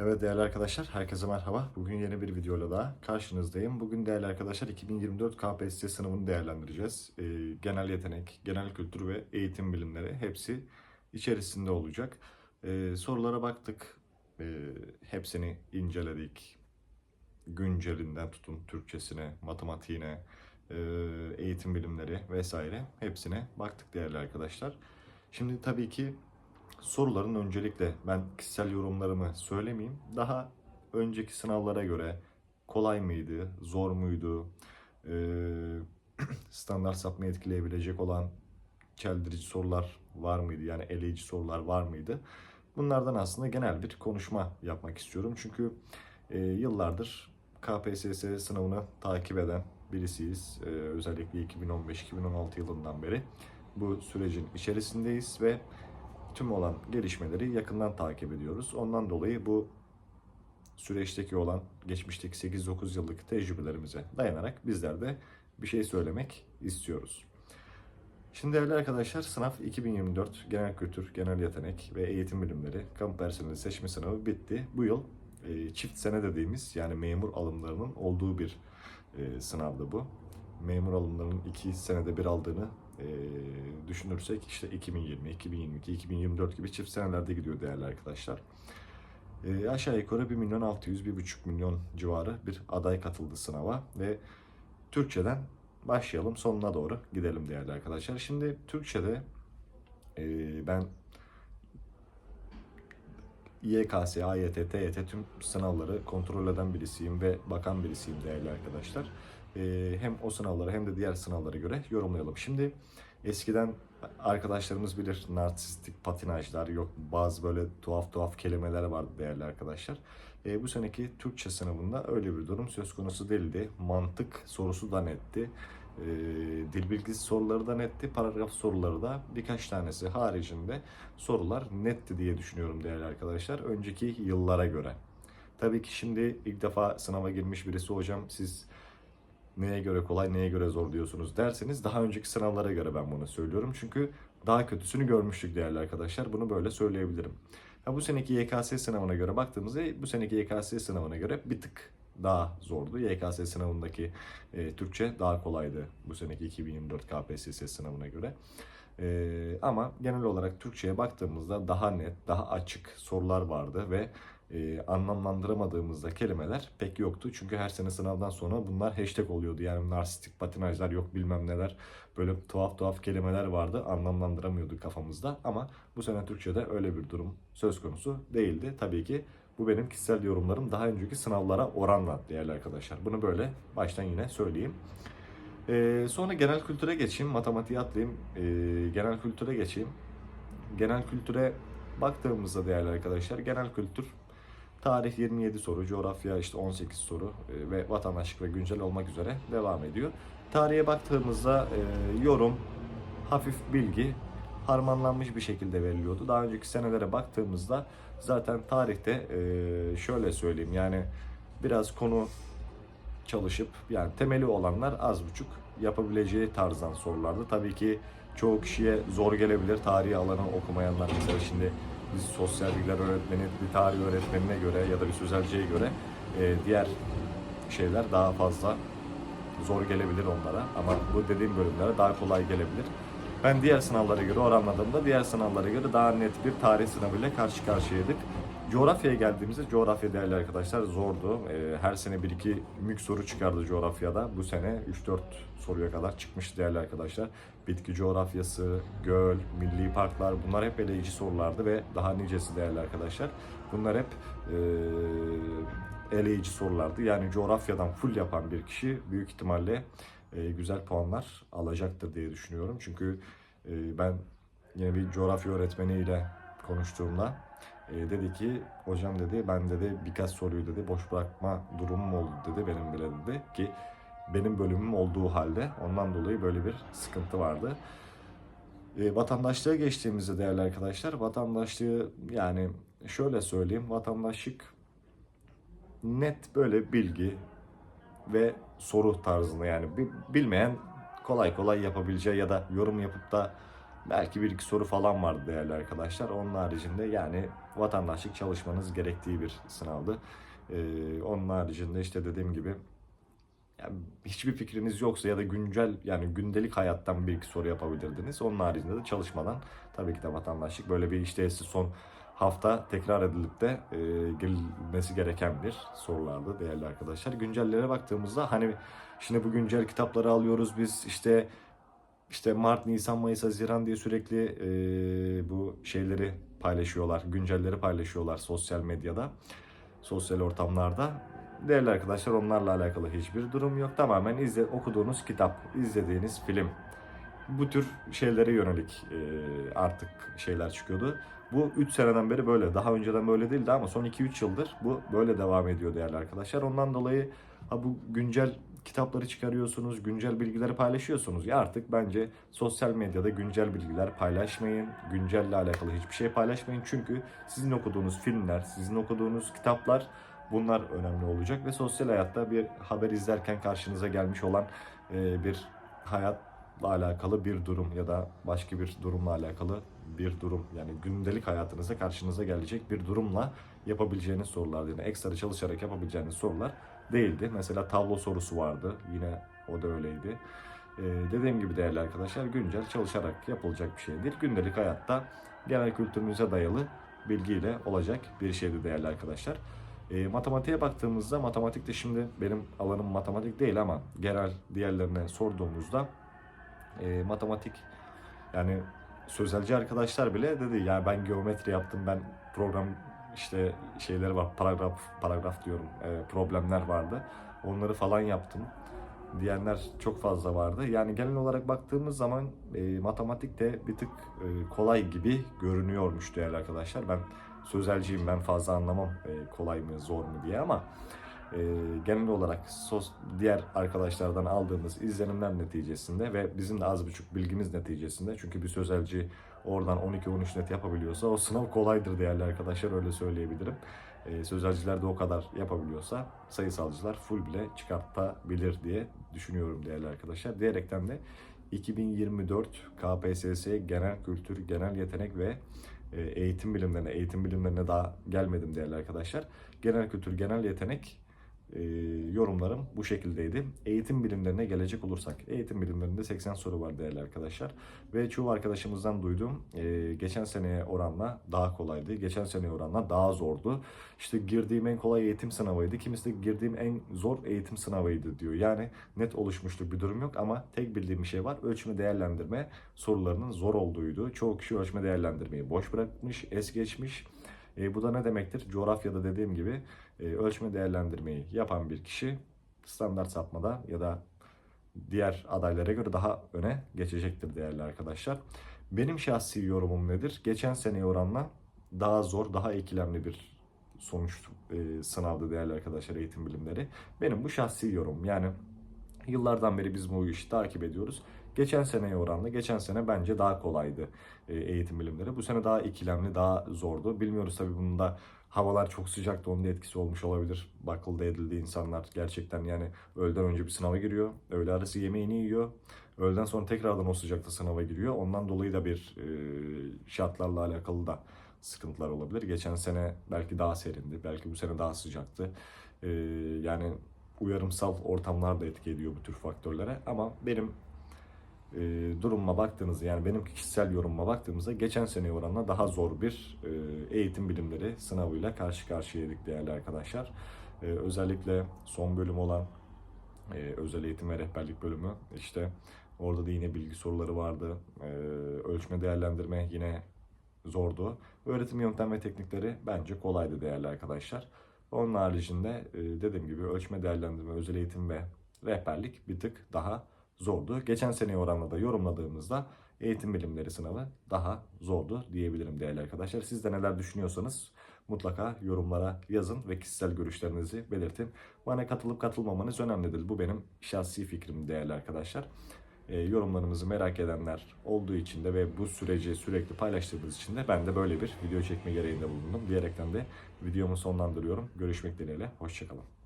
Evet değerli arkadaşlar, herkese merhaba. Bugün yeni bir videoyla daha karşınızdayım. Bugün değerli arkadaşlar 2024 KPSS sınavını değerlendireceğiz. Ee, genel yetenek, genel kültür ve eğitim bilimleri hepsi içerisinde olacak. Ee, sorulara baktık, Ee, hepsini inceledik. Güncelinden tutun Türkçesine, matematiğine, e, eğitim bilimleri vesaire hepsine baktık değerli arkadaşlar. Şimdi tabii ki soruların öncelikle ben kişisel yorumlarımı söylemeyeyim. Daha önceki sınavlara göre kolay mıydı, zor muydu, standart sapmayı etkileyebilecek olan çeldirici sorular var mıydı? Yani eleyici sorular var mıydı? Bunlardan aslında genel bir konuşma yapmak istiyorum. Çünkü e, yıllardır KPSS sınavını takip eden birisiyiz. Ee, özellikle 2015-2016 yılından beri bu sürecin içerisindeyiz ve tüm olan gelişmeleri yakından takip ediyoruz. Ondan dolayı bu süreçteki olan geçmişteki 8-9 yıllık tecrübelerimize dayanarak bizler de bir şey söylemek istiyoruz. Şimdi değerli arkadaşlar sınav 2024 genel kültür, genel yetenek ve eğitim bilimleri kamu personeli seçme sınavı bitti. Bu yıl e, çift sene dediğimiz yani memur alımlarının olduğu bir e, sınavdı bu. Memur alımlarının iki senede bir aldığını e, düşünürsek işte 2020, 2022, 2024 gibi çift senelerde gidiyor değerli arkadaşlar. E, aşağı yukarı 1 milyon 600, 1,5 milyon civarı bir aday katıldı sınava ve Türkçeden başlayalım sonuna doğru gidelim değerli arkadaşlar. Şimdi Türkçede e, ben YKS, AYT, TYT tüm sınavları kontrol eden birisiyim ve bakan birisiyim değerli arkadaşlar. Ee, hem o sınavlara hem de diğer sınavlara göre yorumlayalım. Şimdi eskiden arkadaşlarımız bilir narsistik patinajlar yok bazı böyle tuhaf tuhaf kelimeler vardı değerli arkadaşlar. Ee, bu seneki Türkçe sınavında öyle bir durum söz konusu değildi. Mantık sorusu da netti. Ee, dil bilgisi soruları da netti. Paragraf soruları da birkaç tanesi haricinde sorular netti diye düşünüyorum değerli arkadaşlar. Önceki yıllara göre. Tabii ki şimdi ilk defa sınava girmiş birisi hocam siz neye göre kolay neye göre zor diyorsunuz derseniz daha önceki sınavlara göre ben bunu söylüyorum. Çünkü daha kötüsünü görmüştük değerli arkadaşlar. Bunu böyle söyleyebilirim. Ha, bu seneki YKS sınavına göre baktığımızda bu seneki YKS sınavına göre bir tık daha zordu. YKS sınavındaki e, Türkçe daha kolaydı bu seneki 2024 KPSS sınavına göre. E, ama genel olarak Türkçe'ye baktığımızda daha net, daha açık sorular vardı ve e, anlamlandıramadığımızda kelimeler pek yoktu. Çünkü her sene sınavdan sonra bunlar hashtag oluyordu. Yani narsistik patinajlar yok bilmem neler. Böyle tuhaf tuhaf kelimeler vardı. Anlamlandıramıyorduk kafamızda. Ama bu sene Türkçe'de öyle bir durum söz konusu değildi. Tabii ki bu benim kişisel yorumlarım daha önceki sınavlara oranla değerli arkadaşlar. Bunu böyle baştan yine söyleyeyim. Ee, sonra genel kültüre geçeyim, matematiğe atlayayım, ee, genel kültüre geçeyim. Genel kültüre baktığımızda değerli arkadaşlar, genel kültür tarih 27 soru, coğrafya işte 18 soru ee, ve vatandaşlık ve güncel olmak üzere devam ediyor. Tarihe baktığımızda e, yorum, hafif bilgi harmanlanmış bir şekilde veriliyordu. Daha önceki senelere baktığımızda zaten tarihte e, şöyle söyleyeyim yani biraz konu çalışıp yani temeli olanlar az buçuk yapabileceği tarzdan sorulardı. Tabii ki çoğu kişiye zor gelebilir tarihi alanı okumayanlar mesela şimdi biz sosyal bilgiler öğretmeni, bir tarih öğretmenine göre ya da bir sözelciye göre e, diğer şeyler daha fazla zor gelebilir onlara ama bu dediğim bölümlere daha kolay gelebilir. Ben diğer sınavlara göre oranladığımda diğer sınavlara göre daha net bir tarih sınavıyla karşı karşıyaydık. Coğrafyaya geldiğimizde coğrafya değerli arkadaşlar zordu. Ee, her sene bir iki mük soru çıkardı coğrafyada. Bu sene 3-4 soruya kadar çıkmış değerli arkadaşlar. Bitki coğrafyası, göl, milli parklar bunlar hep eleyici sorulardı ve daha nicesi değerli arkadaşlar. Bunlar hep e, eleyici sorulardı. Yani coğrafyadan full yapan bir kişi büyük ihtimalle e, güzel puanlar alacaktır diye düşünüyorum. Çünkü e, ben yine bir coğrafya öğretmeniyle konuştuğumda e, dedi ki hocam dedi ben dedi birkaç soruyu dedi boş bırakma durumum oldu dedi benim bile dedi ki benim bölümüm olduğu halde ondan dolayı böyle bir sıkıntı vardı. Vatandaşlığa geçtiğimizde değerli arkadaşlar vatandaşlığı yani şöyle söyleyeyim vatandaşlık net böyle bilgi ve soru tarzında yani bi- bilmeyen kolay kolay yapabileceği ya da yorum yapıp da Belki bir iki soru falan vardı değerli arkadaşlar. Onun haricinde yani vatandaşlık çalışmanız gerektiği bir sınavdı. Ee, onun haricinde işte dediğim gibi yani hiçbir fikriniz yoksa ya da güncel yani gündelik hayattan bir iki soru yapabilirdiniz. Onun haricinde de çalışmadan tabii ki de vatandaşlık böyle bir işte son hafta tekrar edilip de e, girilmesi gereken bir sorulardı değerli arkadaşlar. Güncellere baktığımızda hani şimdi bu güncel kitapları alıyoruz biz işte işte Mart, Nisan, Mayıs, Haziran diye sürekli e, bu şeyleri paylaşıyorlar, güncelleri paylaşıyorlar sosyal medyada, sosyal ortamlarda. Değerli arkadaşlar onlarla alakalı hiçbir durum yok. Tamamen izle, okuduğunuz kitap, izlediğiniz film. Bu tür şeylere yönelik e, artık şeyler çıkıyordu. Bu 3 seneden beri böyle. Daha önceden böyle değildi ama son 2-3 yıldır bu böyle devam ediyor değerli arkadaşlar. Ondan dolayı ha bu güncel kitapları çıkarıyorsunuz, güncel bilgileri paylaşıyorsunuz. Ya artık bence sosyal medyada güncel bilgiler paylaşmayın. Güncelle alakalı hiçbir şey paylaşmayın. Çünkü sizin okuduğunuz filmler, sizin okuduğunuz kitaplar bunlar önemli olacak ve sosyal hayatta bir haber izlerken karşınıza gelmiş olan e, bir hayatla alakalı bir durum ya da başka bir durumla alakalı bir durum yani gündelik hayatınızda karşınıza gelecek bir durumla yapabileceğiniz sorular yani ekstra çalışarak yapabileceğiniz sorular değildi. Mesela tablo sorusu vardı. Yine o da öyleydi. Ee, dediğim gibi değerli arkadaşlar güncel çalışarak yapılacak bir şey değil. Gündelik hayatta genel kültürümüze dayalı bilgiyle olacak bir şeydi değerli arkadaşlar. E, matematiğe baktığımızda matematik de şimdi benim alanım matematik değil ama genel diğerlerine sorduğumuzda e, matematik yani sözelci arkadaşlar bile dedi ya ben geometri yaptım ben program işte şeyleri var paragraf paragraf diyorum e, problemler vardı onları falan yaptım diyenler çok fazla vardı. Yani genel olarak baktığımız zaman e, matematik de bir tık e, kolay gibi görünüyormuş değerli arkadaşlar. Ben sözelciyim ben fazla anlamam e, kolay mı zor mu diye ama e, genel olarak sos, diğer arkadaşlardan aldığımız izlenimler neticesinde ve bizim de az buçuk bilgimiz neticesinde çünkü bir sözelci oradan 12-13 net yapabiliyorsa o sınav kolaydır değerli arkadaşlar öyle söyleyebilirim. E, sözelciler de o kadar yapabiliyorsa sayısalcılar full bile çıkartabilir diye düşünüyorum değerli arkadaşlar. Diyerekten de 2024 KPSS genel kültür, genel yetenek ve e, eğitim bilimlerine, eğitim bilimlerine daha gelmedim değerli arkadaşlar. Genel kültür, genel yetenek e, yorumlarım bu şekildeydi. Eğitim bilimlerine gelecek olursak, eğitim bilimlerinde 80 soru var değerli arkadaşlar. Ve çoğu arkadaşımızdan duydum, e, geçen seneye oranla daha kolaydı, geçen seneye oranla daha zordu. İşte girdiğim en kolay eğitim sınavıydı, kimisi de girdiğim en zor eğitim sınavıydı diyor. Yani net oluşmuşluk bir durum yok ama tek bildiğim bir şey var, ölçme değerlendirme sorularının zor olduğuydu. Çoğu kişi ölçme değerlendirmeyi boş bırakmış, es geçmiş. E, bu da ne demektir? Coğrafyada dediğim gibi e, ölçme değerlendirmeyi yapan bir kişi standart sapmada ya da diğer adaylara göre daha öne geçecektir değerli arkadaşlar. Benim şahsi yorumum nedir? Geçen seneye oranla daha zor, daha ikilemli bir sonuç e, sınavdı değerli arkadaşlar eğitim bilimleri. Benim bu şahsi yorumum. Yani yıllardan beri biz bu işi takip ediyoruz. Geçen seneye oranla geçen sene bence daha kolaydı e, eğitim bilimleri. Bu sene daha ikilemli, daha zordu. Bilmiyoruz tabii bunun da havalar çok sıcaktı onun da etkisi olmuş olabilir. Bakılda edildi insanlar gerçekten yani öğleden önce bir sınava giriyor. Öğle arası yemeğini yiyor. Öğleden sonra tekrardan o sıcakta sınava giriyor. Ondan dolayı da bir e, şartlarla alakalı da sıkıntılar olabilir. Geçen sene belki daha serindi. Belki bu sene daha sıcaktı. E, yani uyarımsal ortamlar da etki ediyor bu tür faktörlere. Ama benim e, durumuma baktığınızda yani benim kişisel yorumuma baktığımızda geçen seneye oranla daha zor bir e, eğitim bilimleri sınavıyla karşı karşıyaydık değerli arkadaşlar. E, özellikle son bölüm olan e, özel eğitim ve rehberlik bölümü işte orada da yine bilgi soruları vardı. E, ölçme değerlendirme yine zordu. Öğretim yöntem ve teknikleri bence kolaydı değerli arkadaşlar. Onun haricinde e, dediğim gibi ölçme değerlendirme, özel eğitim ve rehberlik bir tık daha zordu. Geçen seneye oranla da yorumladığımızda eğitim bilimleri sınavı daha zordu diyebilirim değerli arkadaşlar. Siz de neler düşünüyorsanız mutlaka yorumlara yazın ve kişisel görüşlerinizi belirtin. Bana katılıp katılmamanız önemlidir. Bu benim şahsi fikrim değerli arkadaşlar. E, yorumlarımızı merak edenler olduğu için de ve bu süreci sürekli paylaştığımız için de ben de böyle bir video çekme gereğinde bulundum diyerekten de videomu sonlandırıyorum. Görüşmek dileğiyle, hoşçakalın.